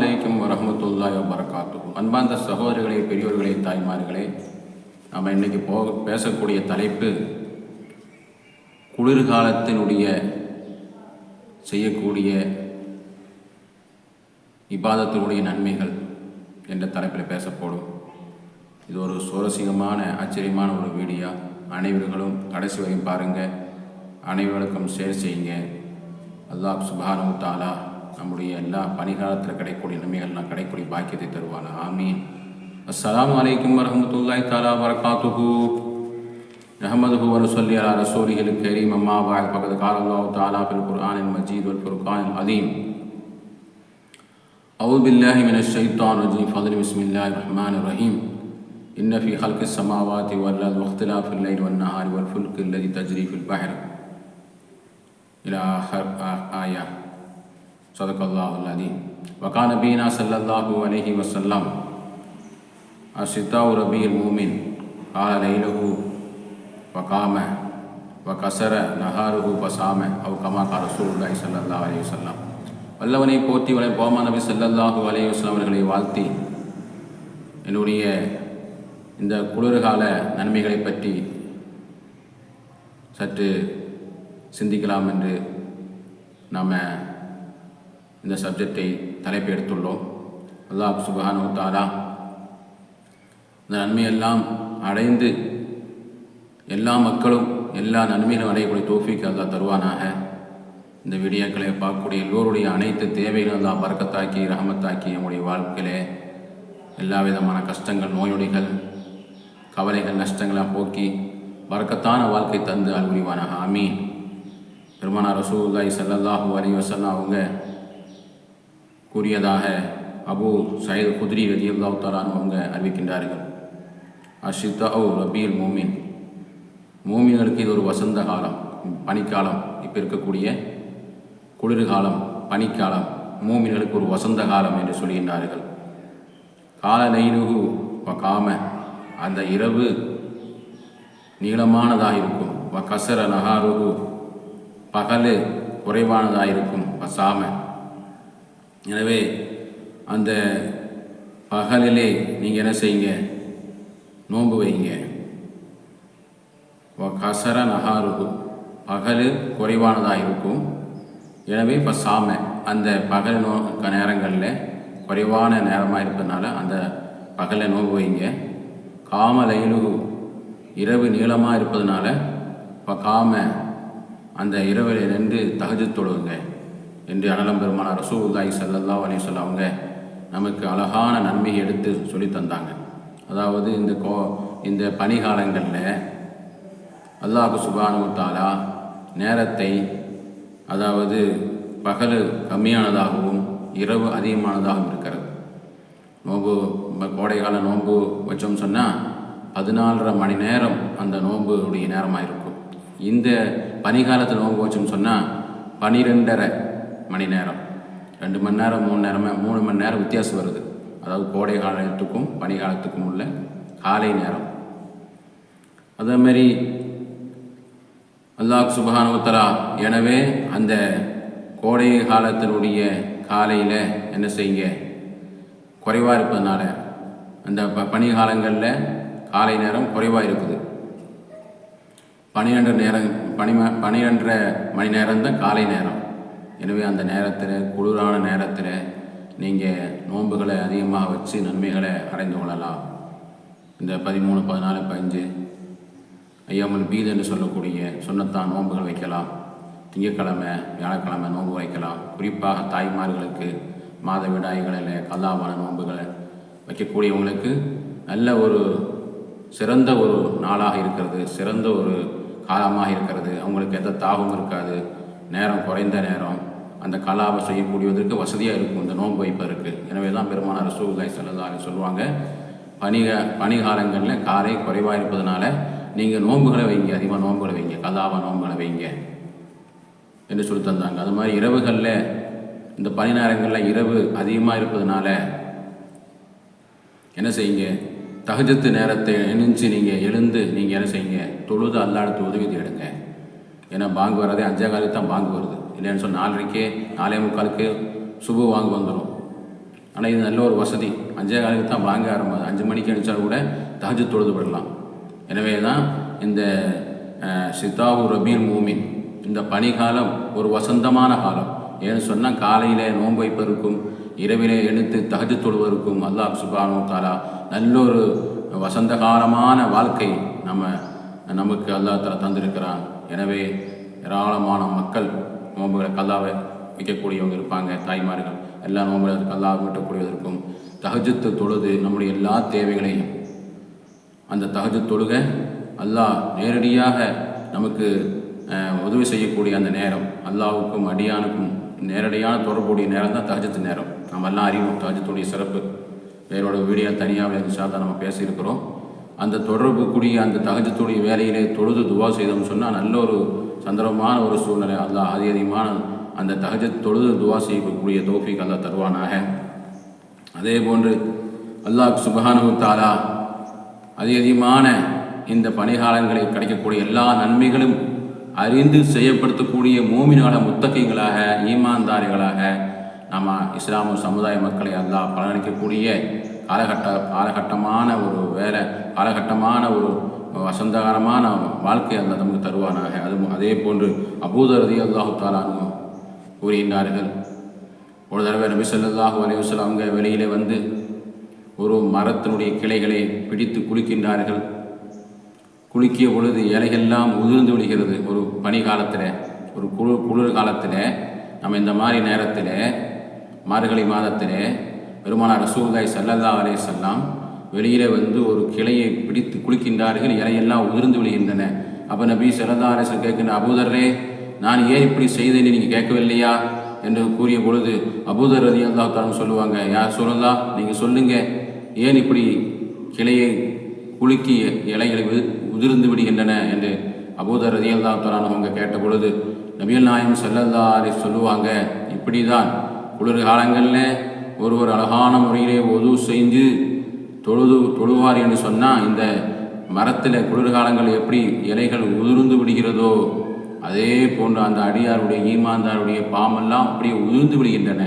அலைக்கும் வரமத்துல்லாய் வரகாத்துக்கும் அன்பார்ந்த சகோதரர்களே பெரியோர்களே தாய்மார்களே நம்ம இன்னைக்கு போக பேசக்கூடிய தலைப்பு குளிர்காலத்தினுடைய செய்யக்கூடிய இபாதத்தினுடைய நன்மைகள் என்ற தலைப்பில் பேசப்படும். இது ஒரு சுவாரஸ்யமான ஆச்சரியமான ஒரு வீடியோ. அனைவர்களும் கடைசி வரையும் பாருங்கள் அனைவருக்கும் ஷேர் செய்யுங்க. அல்லாஹ் சுபானு தாலா நம்முடைய எல்லா பணிகாலத்தில் கிடைக்கக்கூடிய நன்மைகள்லாம் கிடைக்கக்கூடிய பாக்கியத்தை தருவானா ஆமீன் அஸ்ஸலாமு அலைக்கும் வரஹ்மத்துல்லாஹி தாலா வரகாத்துஹு نحمده ونصلي على رسوله الكريم أما بعد فقد قال الله تعالى في القرآن المجيد والفرقان العظيم أعوذ بالله من الشيطان الرجيم فضل بسم الله الرحمن الرحيم إن في خلق السماوات والأرض واختلاف الليل والنهار والفلك الذي تجري في البحر إلى آخر آية صدق الله العظيم وكان نبينا صلى الله عليه وسلم الشتاء ربيع المؤمن قال ليله وقام وكسر نهاره فصام أو كما قال رسول الله صلى الله عليه وسلم வல்லவனை போற்றி வளை போமா நபி ஸல்லல்லாஹு அலைஹி வஸல்லம் அவர்களை வாழ்த்தி என்னுடைய இந்த குளிர்கால நன்மைகளை பற்றி சற்று சிந்திக்கலாம் என்று நாம் இந்த சப்ஜெக்டை தலைப்பு எடுத்துள்ளோம். அல்லாஹ் சுபஹானு தாரா இந்த நன்மையெல்லாம் அடைந்து எல்லா மக்களும் எல்லா நன்மையிலும் அடையக்கூடிய தோஃபிக்கு அல்லா தருவானாக. இந்த வீடியோக்களை பார்க்கக்கூடிய எல்லோருடைய அனைத்து தேவைகளும் அல்லாஹ் பறக்கத்தாக்கி ரஹமத்தாக்கி நம்முடைய வாழ்க்கையிலே எல்லா விதமான கஷ்டங்கள் நோயொடிகள் கவலைகள் நஷ்டங்களாக போக்கி வறக்கத்தான வாழ்க்கை தந்து அல்புரிவானாக ஆமீன். பெருமானா ரசூல்லாய் சல்லல்லாஹு அலி வசல்லாம் அவங்க கூறியதாக அபு சயீத் குதிரி ரதி அல்லாஹ் அவங்க அறிவிக்கின்றார்கள். அஷிதா ஓ ரபீல் மூமின். மூமின்களுக்கு இது ஒரு வசந்த காலம் பனிக்காலம் இப்போ இருக்கக்கூடிய குளிர்காலம் பனிக்காலம் மூமின்களுக்கு ஒரு வசந்த காலம் என்று சொல்கின்றார்கள். கால நெய்லுகு காம அந்த இரவு நீளமானதாக இருக்கும். வ கசர நகாருகு பகல் குறைவானதாக இருக்கும். பசாம எனவே அந்த பகலிலே நீங்கள் என்ன செய்யுங்க? நோன்பு வைங்க. கசர நகாருகு. பகல் குறைவானதாக இருக்கும் எனவே இப்போ சாம அந்த பகல் நோ நேரங்களில் குறைவான நேரமாக இருப்பதுனால அந்த பகலை நோன்பு வைங்க. காம லைலுகு. இரவு நீளமாக இருப்பதனால இப்போ காம அந்த இரவில் நின்று தகுதி தொழுவுங்க என்று அனலம் பெருமான ரசூல்லாய் சல்லல்லா அலி அவங்க நமக்கு அழகான நன்மையை எடுத்து சொல்லி தந்தாங்க. அதாவது இந்த கோ இந்த பனிகாலங்களில் அல்லாஹு சுபானு தாலா நேரத்தை அதாவது பகல் கம்மியானதாகவும் இரவு அதிகமானதாகவும் இருக்கிறது. நோம்பு கோடைக்கால நோன்பு வச்சோம் சொன்னால் பதினாலரை மணி நேரம் அந்த நோன்புடைய நேரமாக இருக்கும் இந்த பனிகாலத்தில் நோன்பு வச்சோம்னு சொன்னால் பனிரெண்டரை மணி நேரம் ரெண்டு மணி நேரம் மூணு நேரமே மூணு மணி நேரம் வித்தியாசம் வருது. அதாவது கோடை காலத்துக்கும் பனிகாலத்துக்கும் உள்ள காலை நேரம். அதேமாரி அல்லாஹ் சுபஹானுத்தலா எனவே அந்த கோடை காலத்தினுடைய காலையில் என்ன செய்யுங்க? குறைவாக இருப்பதனால அந்த ப பனி காலங்களில் காலை நேரம் குறைவாக இருக்குது. பனிரெண்டு நேரம் பனி பனிரெண்டரை மணி நேரம் தான் காலை நேரம். எனவே அந்த நேரத்தில் குளிரான நேரத்தில் நீங்கள் நோன்புகளை அதிகமாக வச்சு நன்மைகளை அடைந்து கொள்ளலாம். இந்த பதிமூணு பதினாலு பதினஞ்சு ஐயாமல் பீத் என்று சொல்லக்கூடிய சொன்னத்தான் நோன்புகள் வைக்கலாம். திங்கக்கிழமை வியாழக்கிழமை நோன்பு வைக்கலாம். குறிப்பாக தாய்மார்களுக்கு மாத விடாய்களில் கல்லாவான நோன்புகளை வைக்கக்கூடியவங்களுக்கு நல்ல ஒரு சிறந்த ஒரு நாளாக இருக்கிறது. சிறந்த ஒரு காலமாக இருக்கிறது. அவங்களுக்கு எந்த தாகவும் இருக்காது. நேரம் குறைந்த நேரம். அந்த கலாவை செய்யக்கூடியதற்கு வசதியாக இருக்கும். இந்த நோன்பு வைப்பதற்கு. எனவே தான் பெருமான ரசூல்லாய் செல்லதாரி சொல்லுவாங்க பனிக பனிகாலங்களில் காரை குறைவாக இருப்பதனால நீங்கள் நோன்புகளை வைங்க அதிகமாக நோன்புகளை வைங்க கதாவை நோன்புகளை வைங்க என்று சொல்லி தந்தாங்க. அது மாதிரி இரவுகளில் இந்த பனி நேரங்களில் இரவு அதிகமாக இருப்பதனால என்ன செய்யுங்க? தகஜத்து நேரத்தை இணைஞ்சு நீங்கள் எழுந்து நீங்கள் என்ன செய்யுங்க? தொழுது அல்லாடுத்து உதவி தேடுங்க. ஏன்னா பாங்கு வராதே அஞ்சே காலத்து தான் பாங்கு வருது. இல்லைன்னு சொன்னால் நாலரைக்கே நாலே முக்காலுக்கு சுபு வாங்க வந்துடும் ஆனால் இது நல்ல ஒரு வசதி. அஞ்சே காலுக்கு தான் வாங்க ஆரம்பிது அஞ்சு மணிக்கு அடித்தாலும் கூட தஹஜு தொழுது விடலாம். எனவே தான் இந்த சித்தாவு ரபீல் மூமின் இந்த பனிகாலம் ஒரு வசந்தமான காலம். ஏன்னு சொன்னால் காலையிலே நோன்பு வைப்பதற்கும் இரவிலே எழுத்து தஹஜு தொழுவதற்கும் அல்லாஹ் சுபானோ தாலா நல்ல ஒரு வசந்த காலமான வாழ்க்கை நம்ம நமக்கு அல்லாஹ் தஆலா தந்திருக்கிறான். எனவே ஏராளமான மக்கள் நோன்புகளை கல்லாவை வைக்கக்கூடியவங்க இருப்பாங்க தாய்மார்கள். எல்லா நோன்புகளை கல்லாவை மீட்டக்கூடியதற்கும் தகஜத்து தொழுது நம்முடைய எல்லா தேவைகளையும் அந்த தகஜத் தொழுக அல்லாஹ் நேரடியாக நமக்கு உதவி செய்யக்கூடிய அந்த நேரம். அல்லாவுக்கும் அடியானுக்கும் நேரடியான தொடர்புடைய நேரம் தான் தகஜத்து நேரம். நம்ம எல்லாம் அறிவோம் தகஜத்துடைய சிறப்பு. வேறோட வீடியோ தனியாக இன்ஷால்லா நம்ம பேசியிருக்கிறோம். அந்த தொடர்புக்குரிய அந்த தகஜத்துடைய வேலையிலே தொழுது துவா செய்தோம்னு சொன்னால் நல்ல ஒரு சந்தர்ப்பமான ஒரு சூழ்நிலை. அல்லாஹ் அதி அதிகமான அந்த தகஜத் தொழுது துவா செய்யக்கூடிய தோஃபிக் அல்லாஹ் தருவானாக. அதே போன்று அல்லாஹ் சுபஹானு தாலா அதி அதிகமான இந்த பணிகாலங்களில் கிடைக்கக்கூடிய எல்லா நன்மைகளும் அறிந்து செய்யப்படுத்தக்கூடிய மூமினால முத்தகைகளாக ஈமான்தாரிகளாக நம்ம இஸ்லாம சமுதாய மக்களை அல்லாஹ் பலனளிக்கக்கூடிய காலகட்ட காலகட்டமான ஒரு வேலை காலகட்டமான ஒரு வசந்தகரமான வாழ்க்கை அந்த நமக்கு தருவானாக. அது அதே போன்று அபூதரதி அல்லாஹு தாலான்னு கூறுகின்றார்கள். ஒரு தடவை நபி சொல்லாஹு அலைஹி வஸல்லம் அவங்க வெளியிலே வந்து ஒரு மரத்தினுடைய கிளைகளை பிடித்து குளிக்கின்றார்கள் குளிக்கிய பொழுது இலைகள்லாம் உதிர்ந்து விடுகிறது. ஒரு பனி காலத்தில் ஒரு குளிர் குளிர் காலத்தில் நம்ம இந்த மாதிரி நேரத்தில் மார்கழி மாதத்தில் பெருமானார் ரசூல்தாய் சல்லல்லா அலே வஸல்லம் வெளியிலே வந்து ஒரு கிளையை பிடித்து குளிக்கின்றார்கள் இலையெல்லாம் உதிர்ந்து விடுகின்றன அப்போ நபி ஸல்லல்லாஹு அலைஹி கேட்கின்ற அபூதர்ரே நான் ஏன் இப்படி செய்தேன்னு நீங்கள் கேட்கவில்லையா? என்று கூறிய பொழுது அபூதர் ரதி அல்லாஹ் சொல்லுவாங்க யார் சொல்லலாம் நீங்கள் சொல்லுங்கள் ஏன் இப்படி கிளையை குலுக்கி இலைகளை உதிர்ந்து விடுகின்றன? என்று அபூதர் ரதி அல்லாஹ் அவங்க கேட்ட பொழுது நபியல் நாயம் ஸல்லல்லாஹு சொல்லுவாங்க இப்படி தான் குளிர் காலங்களில் ஒருவர் அழகான முறையிலே ஒது செஞ்சு தொழுது தொழுவார் என்று சொன்னால் இந்த மரத்தில் குளிர்காலங்கள் எப்படி இலைகள் உதிர்ந்து விடுகிறதோ அதே போன்று அந்த அடியாருடைய ஈமாந்தாருடைய பாமெல்லாம் அப்படியே உதிர்ந்து விடுகின்றன.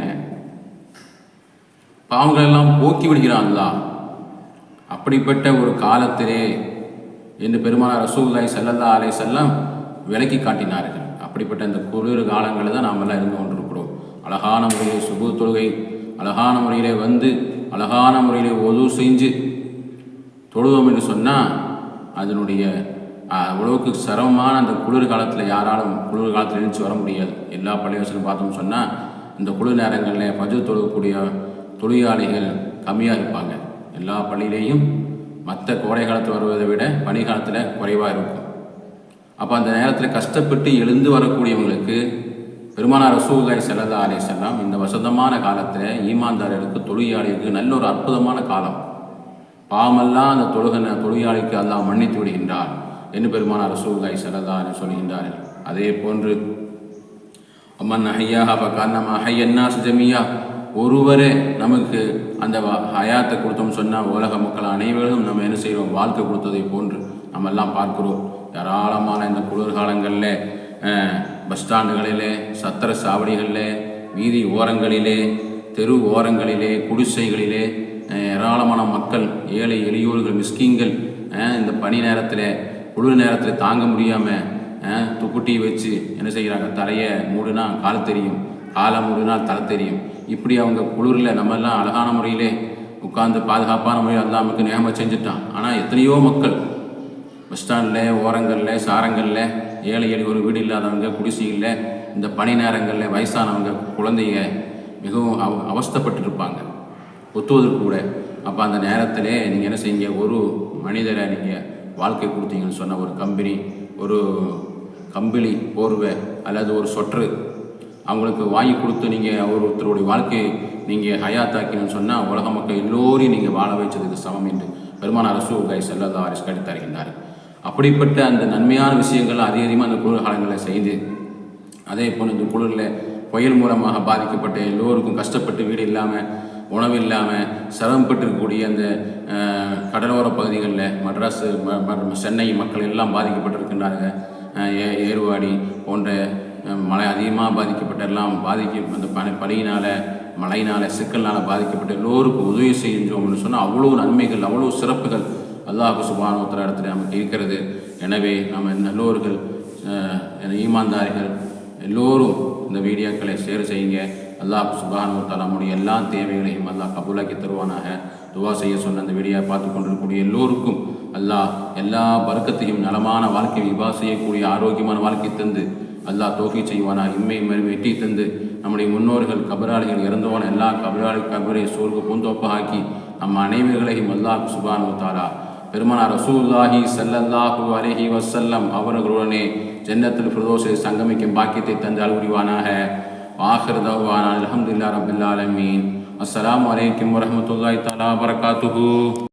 பாவங்களெல்லாம் போக்கி விடுகிறாங்களா அப்படிப்பட்ட ஒரு காலத்திலே என்று பெருமானார் ரசூல்லாய் ஸல்லல்லாஹு அலை செல்லம் விலக்கி காட்டினார்கள். அப்படிப்பட்ட இந்த குளிர் காலங்களில் தான் நாம் எல்லாம் இருந்து கொண்டிருக்கிறோம். அழகான முறையில் சுபு தொழுகை அழகான முறையிலே வந்து அழகான முறையில் ஒது செஞ்சு தொழுவோம் என்று சொன்னால் அதனுடைய அஹ், அவ்வளவுக்கு சிரமமான அந்த குளிர் காலத்தில் யாராலும் குளிர் காலத்தில் எழுந்து வர முடியாது. எல்லா பள்ளிவாசலும் பார்த்தோம்னு சொன்னால் இந்த குளிர் நேரங்களில் பஜு தொழுகக்கூடிய தொழிலாளிகள் கம்மியாக இருப்பாங்க. எல்லா பள்ளியிலேயும் மற்ற கோடை காலத்தில் வருவதை விட பனி காலத்தில் குறைவாக இருக்கும். அப்போ அந்த நேரத்தில் கஷ்டப்பட்டு எழுந்து வரக்கூடியவங்களுக்கு பெருமானார் ரசூலுல்லாஹி செல்லதா அலே செல்லாம் இந்த வசந்தமான காலத்தில் ஈமான்தாரர்களுக்கு தொழிலாளிகளுக்கு நல்ல ஒரு அற்புதமான காலம். பாவமெல்லாம் அந்த தொழுகின தொழிலாளிக்கு அல்லாஹ் மன்னித்து விடுகின்றார் என்று பெருமானார் ரசூலுல்லாஹி செல்லதா அலைஹி சொல்கின்றார்கள். அதே போன்று அம்மன் ஹையாக பக்கான்னமா ஹையன்னா ஜமியா. ஒருவரே நமக்கு அந்த வ- ஹயாத்தை கொடுத்தோம் சொன்னால் உலக மக்கள் அனைவரும் நம்ம என்ன செய்கிறோம் வாழ்க்கை கொடுத்ததை போன்று நம்ம எல்லாம் பார்க்கிறோம். ஏராளமான இந்த குளிர்காலங்களில் பஸ் ஸ்டாண்டுகளிலே சத்திர சாவடிகளிலே வீதி ஓரங்களிலே தெரு ஓரங்களிலே குடிசைகளிலே ஏராளமான மக்கள் ஏழை எளியோர்கள் மிஸ்கிங்கள் இந்த பனி நேரத்தில் குளிர் நேரத்தில் தாங்க முடியாமல் துக்குட்டி வச்சு என்ன செய்கிறாங்க? தலையை மூடுனா கால் தெரியும். காலை மூடுனா தலை தெரியும். இப்படி அவங்க குளிரில் நம்மெல்லாம் அழகான முறையிலே உட்கார்ந்து பாதுகாப்பான முறையில் அல்லாமுக்கு நியமம் செஞ்சுட்டான். ஆனால் எத்தனையோ மக்கள் பஸ் ஸ்டாண்டில் ஓரங்களில் சாரங்களில் ஏழை ஏழை ஒரு வீடு இல்லாதவங்க குடிசையில் இந்த பனி நேரங்களில் வயசானவங்க குழந்தைங்க மிகவும் அவ அவஸ்தப்பட்டுருப்பாங்க. ஒத்துவதற்கு கூட. அப்போ அந்த நேரத்திலே நீங்கள் என்ன செய்யுங்க ஒரு மனிதரை நீங்கள் வாழ்க்கை கொடுத்தீங்கன்னு சொன்ன ஒரு கம்பெனி ஒரு கம்பளி போர்வை அல்லது ஒரு சொற்று அவங்களுக்கு வாங்கி கொடுத்து நீங்கள் ஒருத்தருடைய வாழ்க்கையை நீங்கள் ஹயாத்தாக்கினு சொன்னால் உலக மக்கள் எல்லோரையும் நீங்கள் வாழ வைச்சதுக்கு சமம் என்று பெருமான அரசு கை செல்லதாரிஸ் கடித்தருகின்றார் கட்டி அப்படிப்பட்ட அந்த நன்மையான விஷயங்கள் அதிக அதிகமாக அந்த குளிர்காலங்களில் செய்து அதே போல் இந்த குளிரில் புயல் மூலமாக பாதிக்கப்பட்ட எல்லோருக்கும் கஷ்டப்பட்டு வீடு இல்லாமல் உணவு இல்லாமல் சிரமப்பட்டிருக்கக்கூடிய அந்த கடலோர பகுதிகளில் மட்ராஸ் ம- சென்னை மக்கள் எல்லாம் பாதிக்கப்பட்டிருக்கின்றாங்க ஏ ஏர்வாடி போன்ற மழை அதிகமாக பாதிக்கப்பட்ட எல்லாம் பாதிக்க அந்த பனி பனியினால் மழையினால் சிக்கல்னால் பாதிக்கப்பட்ட எல்லோருக்கும் உதவி செஞ்சோம்னு சொன்னால் அவ்வளோ நன்மைகள் அவ்வளோ சிறப்புகள் அல்லாஹ் சுபானோத்தர இடத்துல நமக்கு இருக்கிறது எனவே நம்ம நல்லோர்கள் ஈமான்தாரிகள் எல்லோரும் இந்த வீடியோக்களை ஷேர் செய்யுங்க. அல்லாஹ் சுபானு நம்முடைய எல்லா தேவைகளையும் அல்லாஹ் கபூலாக்கி தருவானாக. துவா செய்ய சொன்ன அந்த வீடியோ பார்த்து கொண்டிருக்கக்கூடிய எல்லோருக்கும் அல்லாஹ் எல்லா வர்க்கத்தையும் நலமான வாழ்க்கையை விவா செய்யக்கூடிய ஆரோக்கியமான வாழ்க்கை தந்து அல்லாஹ் தோக்கி செய்வானா இம்மை மறு வெட்டி தந்து நம்முடைய முன்னோர்கள் கபராளிகள் இறந்தோன எல்லா கபராளி கபரை சோர்வு பூந்தோப்பாக்கி நம்ம அனைவர்களையும் அல்லாஹ் சுபானு தாரா பெருமானார் ரசூலுல்லாஹி ஸல்லல்லாஹு அலைஹி வஸல்லம் அவர்களுடனே ஜன்னத்துல் ஃபிர்தௌஸில் சங்கமிக்கும் பாக்கியத்தை தந்து அல்புரிவானாக ஆஹிர் தவானா அல்ஹம்துலில்லாஹி ரப்பில் ஆலமீன் அஸ்ஸலாமு அலைக்கும் வரஹ்மத்துல்லாஹி தஆலா வபரகாத்துஹு